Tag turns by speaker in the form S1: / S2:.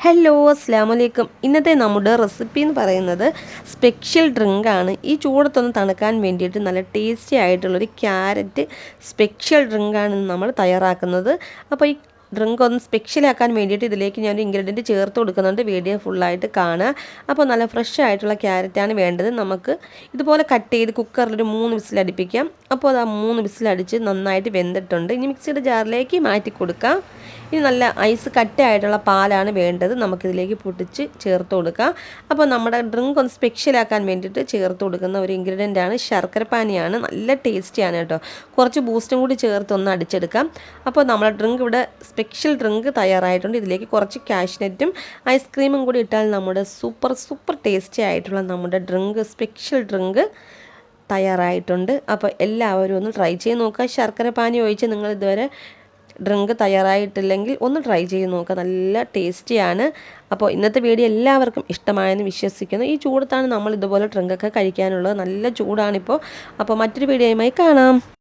S1: Hello അസ്സാം വലൈക്കും ഇന്നത്തെ നമ്മുടെ റെസിപ്പി എന്ന് പറയുന്നത് സ്പെഷ്യൽ ഡ്രിങ്കാണ് ഈ ചൂടത്തൊന്ന് തണുക്കാൻ വേണ്ടിയിട്ട് നല്ല ടേസ്റ്റി ആയിട്ടുള്ളൊരു ക്യാരറ്റ് സ്പെഷ്യൽ ഡ്രിങ്കാണ് നമ്മൾ തയ്യാറാക്കുന്നത്. അപ്പോൾ ഈ ഡ്രിങ്ക് ഒന്ന് സ്പെഷ്യലാക്കാൻ വേണ്ടിയിട്ട് ഇതിലേക്ക് ഞാൻ ഇൻഗ്രീഡിയന്റ് ചേർത്ത് കൊടുക്കുന്നുണ്ട്. വീഡിയോ ഫുള്ളായിട്ട് കാണുക. അപ്പോൾ നല്ല ഫ്രഷ് ആയിട്ടുള്ള ക്യാരറ്റാണ് വേണ്ടത്. നമുക്ക് ഇതുപോലെ കട്ട് ചെയ്ത് കുക്കറിലൊരു മൂന്ന് വിസിലടിപ്പിക്കാം അപ്പോൾ അത് ആ മൂന്ന് വിസിലടിച്ച് നന്നായിട്ട് വെന്തിട്ടുണ്ട്. ഇനി മിക്സിയുടെ ജാറിലേക്ക് മാറ്റി കൊടുക്കാം. ഇനി നല്ല ഐസ് കട്ടയായിട്ടുള്ള പാലാണ് വേണ്ടത്. നമുക്കിതിലേക്ക് പൊട്ടിച്ച് ചേർത്ത് കൊടുക്കാം. അപ്പോൾ നമ്മുടെ ഡ്രിങ്ക് ഒന്ന് സ്പെഷ്യലാക്കാൻ വേണ്ടിയിട്ട് ചേർത്ത് കൊടുക്കുന്ന ഒരു ഇൻഗ്രീഡിയന്റ് ആണ് ശർക്കര പാനിയാണ്. നല്ല ടേസ്റ്റിയാണ് കേട്ടോ. കുറച്ച് ബൂസ്റ്റും കൂടി ചേർത്ത് ഒന്ന് അടിച്ചെടുക്കാം. അപ്പോൾ നമ്മുടെ ഡ്രിങ്ക് ഇവിടെ സ്പെഷ്യൽ ഡ്രിങ്ക് തയ്യാറായിട്ടുണ്ട്. ഇതിലേക്ക് കുറച്ച് കാഷ്നെറ്റും ഐസ്ക്രീമും കൂടി ഇട്ടാൽ നമ്മുടെ സൂപ്പർ സൂപ്പർ ടേസ്റ്റി ആയിട്ടുള്ള നമ്മുടെ ഡ്രിങ്ക് സ്പെഷ്യൽ ഡ്രിങ്ക് തയ്യാറായിട്ടുണ്ട്. അപ്പോൾ എല്ലാവരും ഒന്ന് ട്രൈ ചെയ്ത് നോക്കുക. ശർക്കര പാനി ഒഴിച്ച് നിങ്ങൾ ഇതുവരെ ഡ്രിങ്ക് തയ്യാറായിട്ടില്ലെങ്കിൽ ഒന്ന് ട്രൈ ചെയ്ത് നോക്കുക. നല്ല ടേസ്റ്റിയാണ് അപ്പോൾ ഇന്നത്തെ വീഡിയോ എല്ലാവർക്കും ഇഷ്ടമായെന്ന് വിശ്വസിക്കുന്നു. ഈ ചൂടത്താണ് നമ്മൾ ഇതുപോലെ ഡ്രിങ്കൊക്കെ കഴിക്കാനുള്ളത്. നല്ല ചൂടാണിപ്പോൾ അപ്പോൾ മറ്റൊരു വീഡിയോയുമായി കാണാം.